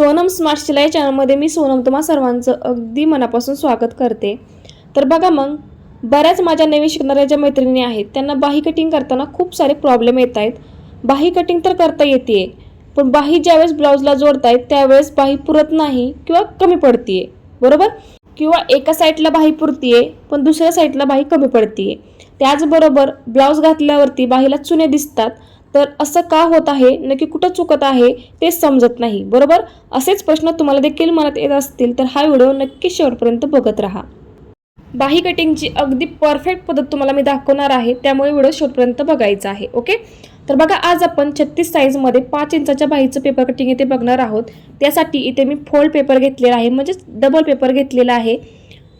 Sonam smart शिलाई चॅनलमध्ये मी सोनम तुम्हा सर्वांचं अगदी मनापासून स्वागत करते. तर बघा मग बऱ्याच माझ्या नवीन शिकणाऱ्या ज्या मैत्रिणी आहेत त्यांना बाही कटिंग करताना खूप सारे प्रॉब्लेम येत आहेत. बाही कटिंग तर करता येते पण बाही ज्यावेळेस ब्लाऊजला जोडतायत त्यावेळेस बाही पुरत नाही किंवा कमी पडतीये. बरोबर? किंवा एका साईडला बाही पुरतीये पण दुसऱ्या साईडला बाही कमी पडतीये. त्याचबरोबर ब्लाऊज घातल्यावरती बाहीला चुने दिसतात तर असं का होत आहे? नक्की कुठं चुकत आहे? ते समजत नाही. बरोबर? असेच प्रश्न तुम्हाला देखील मनात येत असतील तर हा व्हिडिओ नक्की शेवटपर्यंत बघत राहा. बाही कटिंगची अगदी परफेक्ट पद्धत तुम्हाला मी दाखवणार आहे त्यामुळे व्हिडिओ शेवटपर्यंत बघायचा आहे ओके? तर बघा आज आपण छत्तीस साईजमध्ये पाच इंचाच्या बाहीचं पेपर कटिंग इथे बघणार आहोत. त्यासाठी इथे मी फोल्ड पेपर घेतलेला आहे म्हणजेच डबल पेपर घेतलेला आहे.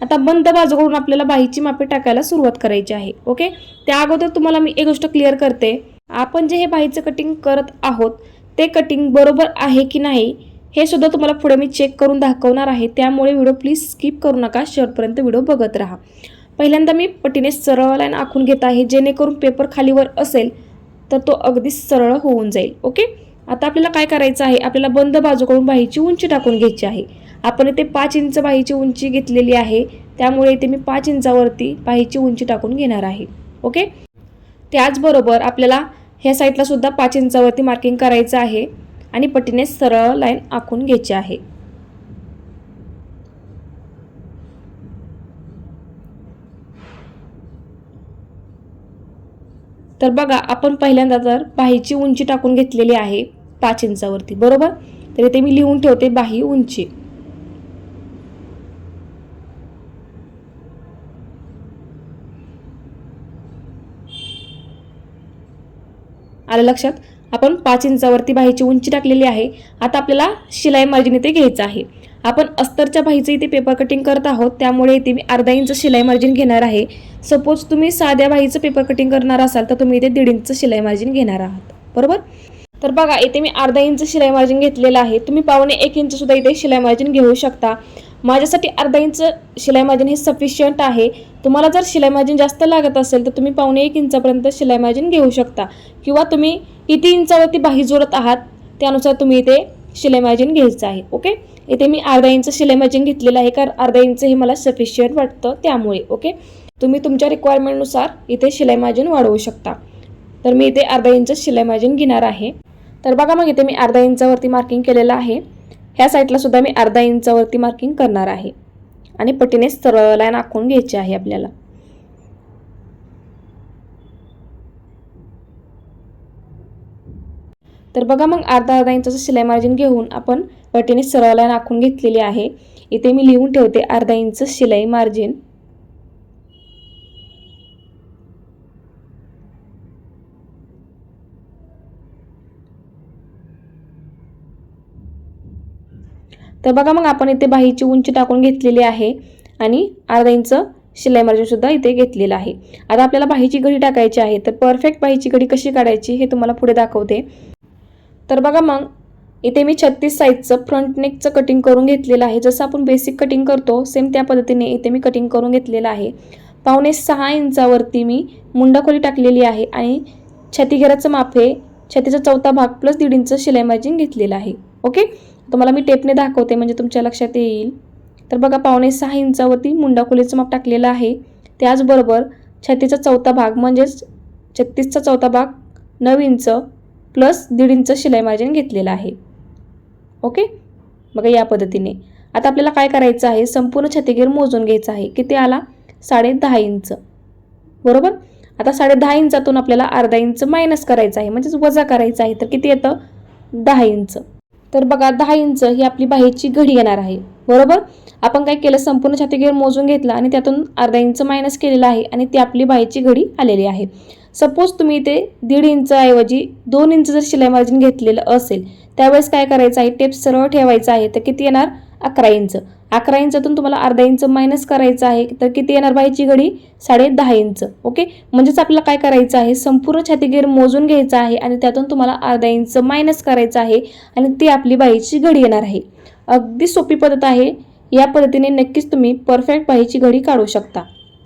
आता बंद बाजूकडून आपल्याला बाहीची मापे टाकायला सुरुवात करायची आहे ओके? त्या अगोदर तुम्हाला मी एक गोष्ट क्लिअर करते. आपण जे हे बाहीचं कटिंग करत आहोत ते कटिंग बरोबर आहे की नाही हे सुद्धा तुम्हाला पुढे मी चेक करून दाखवणार आहे. त्यामुळे व्हिडिओ प्लीज स्किप करू नका. शेवटपर्यंत व्हिडिओ बघत राहा. पहिल्यांदा मी पटीने सरळ लाईन आखून घेत आहे. जेणेकरून पेपर खालीवर असेल तर तो अगदी सरळ होऊन जाईल. ओके आता आपल्याला काय करायचं आहे? आपल्याला बंद बाजूकडून बाहीची उंची टाकून घ्यायची आहे. आपण इथे पाच इंच बाहीची उंची घेतलेली आहे. त्यामुळे इथे मी पाच इंचावरती बाहीची उंची टाकून घेणार आहे. ओके त्याचबरोबर आपल्याला ह्या साईडला सुद्धा पाच इंचावरती मार्किंग करायचं आहे आणि पटीने सरळ लाईन आखून घ्यायची आहे. तर बघा आपण पहिल्यांदा तर बाहीची उंची टाकून घेतलेली आहे पाच इंचावरती बरोबर? तर इथे मी लिहून ठेवते बाही उंची. आलं लक्षात? आपण पाच इंचावरती बाहीची उंची टाकलेली आहे. आता आपल्याला शिलाई मार्जिन इथे घ्यायचं आहे. आपण अस्तरच्या बाहीचं इथे पेपर कटिंग करत आहोत. त्यामुळे इथे मी अर्धा इंच शिलाई मार्जिन घेणार आहे. सपोज तुम्ही साध्या बाहीचं पेपर कटिंग करणार असाल तर तुम्ही इथे दीड इंच शिलाई मार्जिन घेणार आहात. बरोबर? तर बघा इथे मी अर्धा इंच शिलाई मार्जिन घेतलेलं आहे. तुम्ही पावणे एक इंच सुद्धा इथे शिलाई मार्जिन घेऊ शकता. माझ्यासाठी अर्धा इंच शिलाई मार्जिन हे सफिशियंट आहे. तुम्हाला जर शिलाई मार्जिन जास्त लागत असेल तर तुम्ही पावणे एक इंचापर्यंत शिलाई मार्जिन घेऊ शकता. किंवा तुम्ही किती इंचावरती बाही जोडत आहात त्यानुसार तुम्ही इथे शिलाई मार्जिन घ्यायचं आहे. ओके इथे मी अर्धा इंच शिलाई मार्जिन घेतलेलं आहे कारण अर्धा इंच हे मला सफिशियंट वाटतं त्यामुळे. ओके तुम्ही तुमच्या रिक्वायरमेंटनुसार इथे शिलाई मार्जिन वाढवू शकता. तर मी इथे अर्धा इंच शिलाई मार्जिन घेणार आहे. तर बघा मग इथे मी अर्धा इंचावरती मार्किंग केलेलं आहे. ह्या साईडला सुद्धा मी अर्धा इंचावरती मार्किंग करणार आहे. आणि पटीने सरळ लाईन आखून घ्यायची आहे आपल्याला. तर बघा मग अर्धा अर्धा इंचाचं शिलाई मार्जिन घेऊन आपण पटीने सरळ लाईन आखून घेतलेली आहे. इथे मी लिहून ठेवते अर्धा इंच शिलाई मार्जिन तर बघा मग आपण इथे बाहीची उंची टाकून घेतलेली आहे आणि अर्धा इंच शिलाई मार्जिनसुद्धा इथे घेतलेलं आहे. आता आपल्याला बाहीची घडी टाकायची आहे तर परफेक्ट बाहीची घडी कशी काढायची हे तुम्हाला पुढे दाखवते. तर बघा मग इथे मी छत्तीस साईजचं फ्रंट नेकचं कटिंग करून घेतलेलं आहे. जसं आपण बेसिक कटिंग करतो सेम त्या पद्धतीने इथे मी कटिंग करून घेतलेलं आहे. पावणे सहा इंचावरती मी मुंडाखोली टाकलेली आहे आणि छातीघेराचं माप हे छातीचा चौथा भाग प्लस दीड इंच शिलाई मार्जिन घेतलेलं आहे. ओके तुम्हाला मी टेपने दाखवते म्हणजे तुमच्या लक्षात येईल. तर बघा पावणे सहा इंचावरती मुंडाखोलीचं माप टाकलेलं आहे. त्याचबरोबर छातीचा चौथा भाग म्हणजेच छत्तीसचा चौथा भाग नऊ इंच प्लस दीड इंच शिलाई मार्जिन घेतलेलं आहे. ओके बघा या पद्धतीने. आता आपल्याला काय करायचं आहे? संपूर्ण छातीगीर मोजून घ्यायचं आहे. किती आला? साडे दहा इंच. बरोबर? आता साडे दहा इंचातून आपल्याला अर्धा इंच मायनस करायचं आहे. म्हणजेच वजा करायचं आहे. तर किती येतं? दहा इंच. तर बघा दहा इंच ही आपली बाहेरची घडी येणार आहे. बरोबर? आपण काय केलं? संपूर्ण छातीगेर मोजून घेतला आणि त्यातून अर्धा इंच मायनस केलेला आहे आणि ती आपली बाहेरची घडी आलेली आहे. सपोज तुम्ही इथे दीड इंचऐवजी दोन इंच जर शिलाई मार्जिन घेतलेलं असेल त्यावेळेस काय करायचं आहे? टेप सरळ ठेवायचं आहे. तर किती येणार? अकरा इंच. अकरा इंचातून तुम्हाला अर्धा इंच मायनस करायचं आहे. तर किती येणार बाईची घडी? साडे दहा इंच. ओके म्हणजेच आपल्याला काय करायचं आहे? संपूर्ण छातीगीर मोजून घ्यायचं आहे आणि त्यातून तुम्हाला अर्धा इंच मायनस करायचं आहे आणि ती आपली बाईची घडी येणार आहे. अगदी सोपी पद्धत आहे. या पद्धतीने नक्कीच तुम्ही परफेक्ट बाईची घडी काढू शकता.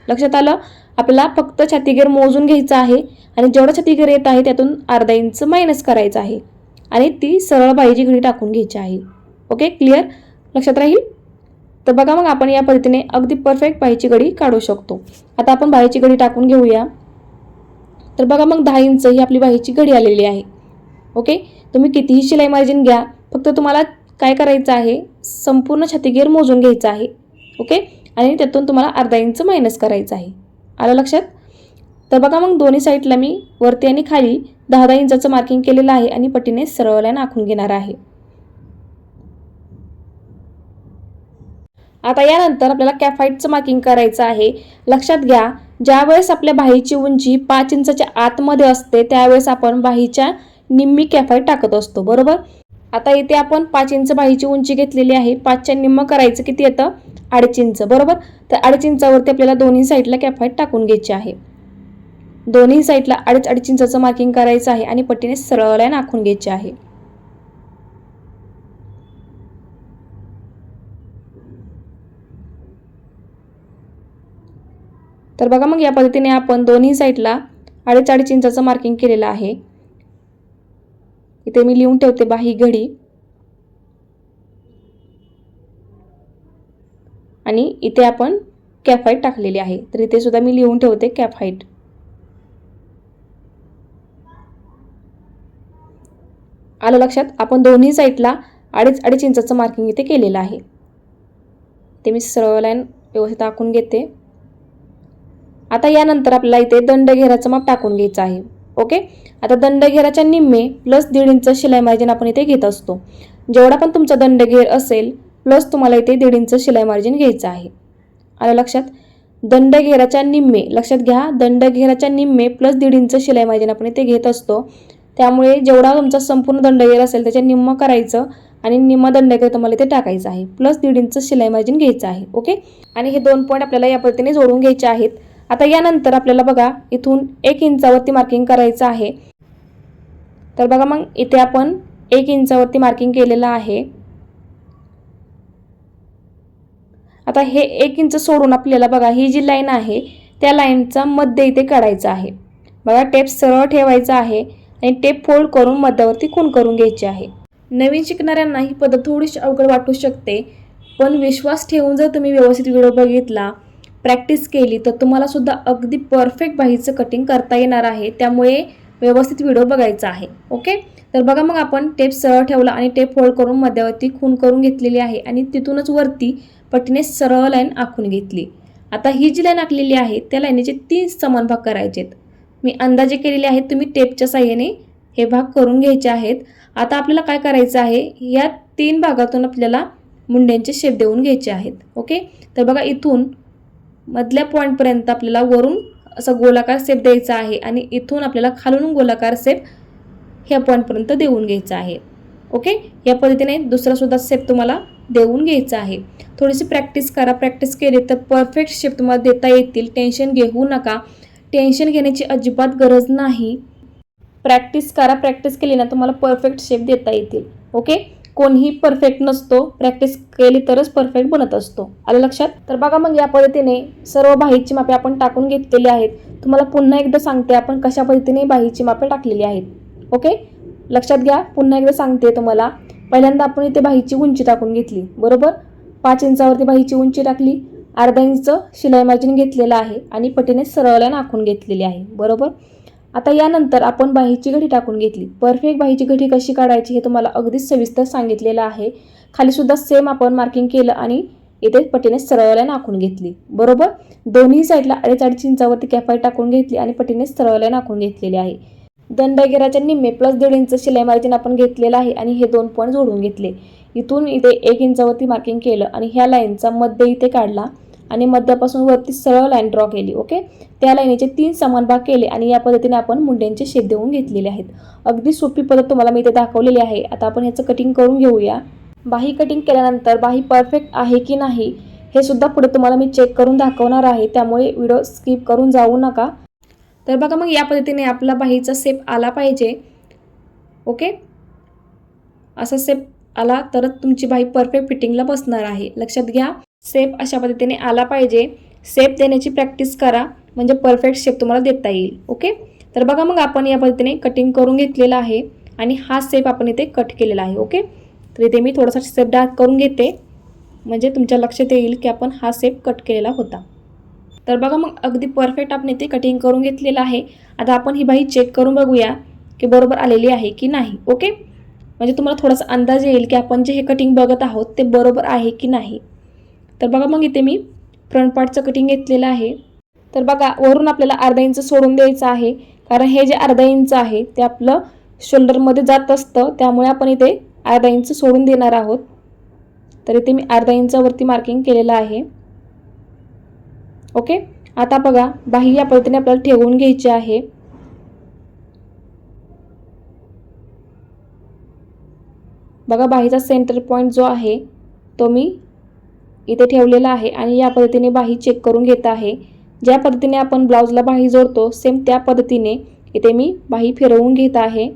लक्षात आलं? आपल्याला फक्त छातीगीर मोजून घ्यायचं आहे आणि जेवढं छातीगीर येत आहे त्यातून अर्धा इंच मायनस करायचं आहे. आणि ती सरळ बाईची घडी टाकून घ्यायची आहे. ओके क्लिअर लक्षात राहील? तर बघा मग आपण या पद्धतीने अगदी परफेक्ट बाहीची घडी काढू शकतो. आता आपण बाहीची घडी टाकून घेऊया. तर बघा मग दहा इंच ही आपली बाहीची घडी आलेली आहे. ओके तुम्ही कितीही शिलाई मार्जिन घ्या. फक्त तुम्हाला काय करायचं आहे? संपूर्ण छातीगेर मोजून घ्यायचं आहे. ओके आणि त्यातून तुम्हाला अर्धा इंच मायनस करायचं आहे. आलं लक्षात? तर बघा मग दोन्ही साईडला मी वरती आणि खाली दहा दहा इंचाचं मार्किंग केलेलं आहे आणि पट्टीने सरळ लाईन आखून घेणार आहे. आता यानंतर आपल्याला कॅफाईटचं मार्किंग करायचं आहे. लक्षात घ्या ज्यावेळेस आपल्या बाहीची उंची पाच इंचाच्या आतमध्ये असते त्यावेळेस आपण बाहीच्या निम्मी कॅफाईट टाकत असतो. बरोबर? आता इथे आपण पाच इंच बाहीची उंची घेतलेली आहे. पाचच्या निम्म करायचं किती येतं? अडीच इंच. बरोबर? तर अडीच इंचावरती आपल्याला दोन्ही साईडला कॅफाईट टाकून घ्यायची आहे. दोन्ही साईडला अडीच अडीच इंचाचं मार्किंग करायचं आहे आणि पट्टीने सरळ लाईन आखून घ्यायची आहे. तर बघा मग या पद्धतीने आपण दोन्ही साईडला अडीच अडीच इंचाचं मार्किंग केलेलं आहे. इथे मी लिहून ठेवते बाही घडी. आणि इथे आपण कॅफाईट टाकलेली आहे. तर इथे सुद्धा मी लिहून ठेवते कॅफाईट. आलं लक्षात? आपण दोन्ही साईडला अडीच अडीच इंचाचं मार्किंग इथे केलेलं आहे. ते मी सरळ लाईन व्यवस्थित आखून घेते. आता यानंतर आपल्याला इथे दंडघेराचं माप टाकून घ्यायचं आहे. ओके आता दंडघेराच्या निम्मे प्लस दीड इंच शिलाई मार्जिन आपण इथे घेत असतो. जेवढा पण तुमचा दंडघेर असेल प्लस तुम्हाला इथे दीड इंच शिलाई मार्जिन घ्यायचं आहे. आलं लक्षात? दंडघेराच्या निम्मे लक्षात घ्या दंडघेराच्या निम्मे प्लस दीड इंच शिलाई मार्जिन आपण इथे घेत असतो. त्यामुळे जेवढा तुमचा संपूर्ण दंडघेर असेल त्याच्या निम्म करायचं आणि निम्म दंडघेर तुम्हाला इथे टाकायचं आहे. प्लस दीड इंच शिलाई मार्जिन घ्यायचं आहे. ओके आणि हे दोन पॉईंट आपल्याला या पद्धतीने जोडून घ्यायचे आहेत. आता यानंतर आपल्याला बघा इथून एक इंचावरती मार्किंग करायचं आहे. तर बघा मग इथे आपण एक इंचावरती मार्किंग केलेलं आहे. आता हे एक इंच सोडून आपल्याला बघा ही जी लाईन आहे त्या लाईनचा मध्य इथे काढायचा आहे. बघा टेप सरळ ठेवायचा आहे आणि टेप फोल्ड करून मध्यावरती खून करून घ्यायची आहे? नवीन शिकणाऱ्यांना ही पद्धत थोडीशी अवघड वाटू शकते पण विश्वास ठेवून जर तुम्ही व्यवस्थित व्हिडिओ बघितला प्रॅक्टिस केली तर तुम्हाला सुद्धा अगदी परफेक्ट बाहीचं कटिंग करता येणार आहे. त्यामुळे व्यवस्थित व्हिडिओ बघायचा आहे. ओके तर बघा मग आपण टेप सरळ ठेवला आणि टेप होल्ड करून मध्यावरती खून करून घेतलेली आहे आणि तिथूनच वरती पट्टीने सरळ लाईन आखून घेतली. आता ही जी लाईन आखलेली आहे त्या लाईनीचे तीन समान भाग करायचे आहेत. मी अंदाजे केलेले आहेत तुम्ही टेपच्या साह्याने हे भाग करून घ्यायचे आहेत. आता आपल्याला काय करायचं आहे या तीन भागातून आपल्याला मुंड्यांचे शेप देऊन घ्यायचे आहेत. ओके तर बघा इथून मधल्या पॉईंटपर्यंत आपल्याला वरून असा गोलाकार सेप द्यायचा आहे आणि इथून आपल्याला खालून गोलाकार सेप ह्या पॉईंटपर्यंत देऊन घ्यायचा आहे. ओके या पद्धतीने दुसरासुद्धा सेप तुम्हाला देऊन घ्यायचा आहे. थोडीशी प्रॅक्टिस करा. प्रॅक्टिस केली तर परफेक्ट शेप तुम्हाला देता येतील. टेन्शन घेऊ नका. टेन्शन घेण्याची अजिबात गरज नाही. प्रॅक्टिस करा. प्रॅक्टिस केली ना तुम्हाला परफेक्ट शेप देता येतील. ओके कोणीही परफेक्ट नसतो. प्रॅक्टिस केली तरच परफेक्ट बनत असतो. आलं लक्षात? तर बघा मग या पद्धतीने सर्व बाहीची मापे आपण टाकून घेतलेली आहेत. तुम्हाला पुन्हा एकदा सांगते आपण कशा पद्धतीने बाहीची मापे टाकलेली आहेत. ओके? लक्षात घ्या पुन्हा एकदा सांगते तुम्हाला. पहिल्यांदा आपण इथे बाहीची उंची टाकून घेतली. बरोबर? पाच इंचावरती बाहीची उंची टाकली. अर्धा इंच शिलाई मार्जिन घेतलेलं आहे आणि पटीने सरळ लाईन आखून घेतलेली आहे. बरोबर? आता यानंतर आपण बाहीची घडी टाकून घेतली. परफेक्ट बाहीची घडी कशी काढायची हे तुम्हाला अगदीच सविस्तर सांगितलेलं आहे. खालीसुद्धा सेम आपण मार्किंग केलं आणि इथे पटीने सरळ लाईन आखून घेतली. बरोबर? दोन्ही साईडला अडीच अडीच इंचावरती कॅफाई टाकून घेतली आणि पटीने सरळ लाईन आखून घेतलेली आहे. दंडगेराच्या निम्मे प्लस दीड इंच शिलाई मार्जिन आपण घेतलेलं आहे आणि हे दोन पॉईंट जोडून घेतले. इथून इथे एक इंचावरती मार्किंग केलं आणि ह्या लाईनचा मध्य इथे काढला. आणि मध्यापासून वरती सरळ लाईन ड्रॉ केली ओके त्या लाईनीचे तीन समान भाग केले आणि या पद्धतीने आपण मुंड्यांचे शेप देऊन घेतलेले आहेत. अगदी सोपी पद्धत तुम्हाला मी इथे दाखवलेली आहे. आता आपण याचं कटिंग करून घेऊया. बाही कटिंग केल्यानंतर बाही परफेक्ट आहे की नाही हे सुद्धा पुढे तुम्हाला मी चेक करून दाखवणार आहे. त्यामुळे व्हिडिओ स्किप करून जाऊ नका. तर बघा मग या पद्धतीने आपला बाहीचा सेप आला पाहिजे ओके असा सेप आला तरच तुमची बाही परफेक्ट फिटिंगला बसणार आहे. लक्षात घ्या. सेप अशा पद्धतीने आला पाहिजे. सेप देण्याची प्रॅक्टिस करा. म्हणजे परफेक्ट शेप तुम्हाला देता येईल. ओके तर बघा मग आपण या पद्धतीने कटिंग करून घेतलेलं आहे. आणि हा सेप आपण इथे कट केलेला आहे. ओके तर इथे मी थोडासा सेप डार्क करून घेते. म्हणजे तुमच्या लक्षात येईल की आपण हा सेप कट केलेला होता. तर बघा मग अगदी परफेक्ट आपण इथे कटिंग करून घेतलेलं आहे. आता आपण ही बाही चेक करून बघूया की बरोबर आलेली आहे की नाही. ओके म्हणजे तुम्हाला थोडासा अंदाज येईल की आपण जे हे कटिंग बघत आहोत ते बरोबर आहे की नाही. तर बघा मग इथे मी फ्रंट पार्टचं कटिंग घेतलेलं आहे. तर बघा वरून आपल्याला अर्धा इंच सोडून द्यायचं आहे. कारण हे जे अर्धा इंच आहे ते आपलं शोल्डरमध्ये जात असतं. त्यामुळे आपण इथे अर्धा इंच सोडून देणार आहोत. तर इथे मी अर्धा इंचावरती मार्किंग केलेलं आहे. ओके आता बघा बाही या पद्धतीने आपल्याला ठेवून घ्यायची आहे. बघा बाहीचा सेंटर पॉईंट जो आहे तो मी इथे ठेवलेला आहे आणि या पद्धतीने बाही चेक करून घेत आहे. ज्या पद्धतीने आपण ब्लाऊजला बाही जोडतो सेम त्या पद्धतीने इथे मी बाही फिरवून घेत आहे.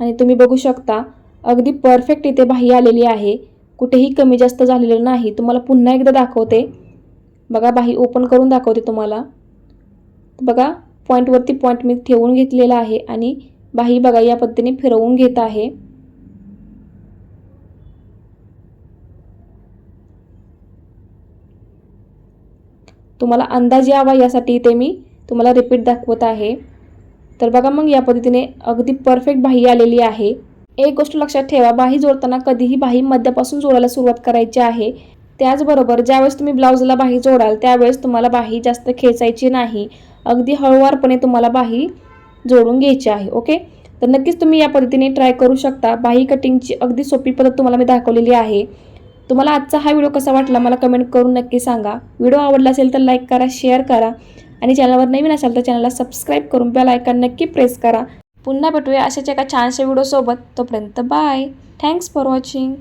आणि तुम्ही बघू शकता अगदी परफेक्ट इथे बाही आलेली आहे. कुठेही कमी जास्त झालेलं नाही. तुम्हाला पुन्हा एकदा दाखवते. बघा बाही ओपन करून दाखवते तुम्हाला. बघा पॉईंटवरती पॉईंट मी ठेवून घेतलेला आहे आणि बाही बघा या पद्धतीने फिरवून घेत आहे. तुम्हाला अंदाज यावा यासाठी इथे मी तुम्हाला रिपीट दाखवत आहे. तर बघा मग या पद्धतीने अगदी परफेक्ट बाही आलेली आहे. एक गोष्ट लक्षात ठेवा बाही जोडताना कधीही बाही मध्यापासून जोडायला सुरुवात करायची आहे. त्याचबरोबर ज्यावेळेस तुम्ही ब्लाऊजला बाही जोडाल त्यावेळेस तुम्हाला बाही जास्त खेचायची नाही. अगदी हळूवारपणे तुम्हाला बाही जोडून घ्यायची आहे ओके तर नक्कीच तुम्ही या पद्धतीने ट्राय करू शकता. बाही कटिंगची अगदी सोपी पद्धत तुम्हाला मी दाखवलेली आहे. तुम्हाला आजचा हा व्हिडिओ कसा वाटला मला कमेंट करून नक्की सांगा. व्हिडिओ आवडला असेल तर लाईक करा शेअर करा. आणि चॅनलवर नवीन असाल तर चॅनलला सबस्क्राईब करून बेल आयकॉन नक्की प्रेस करा. पुन्हा भेटूया अशाच एका छानशा व्हिडिओसोबत तोपर्यंत बाय थँक्स फॉर वॉचिंग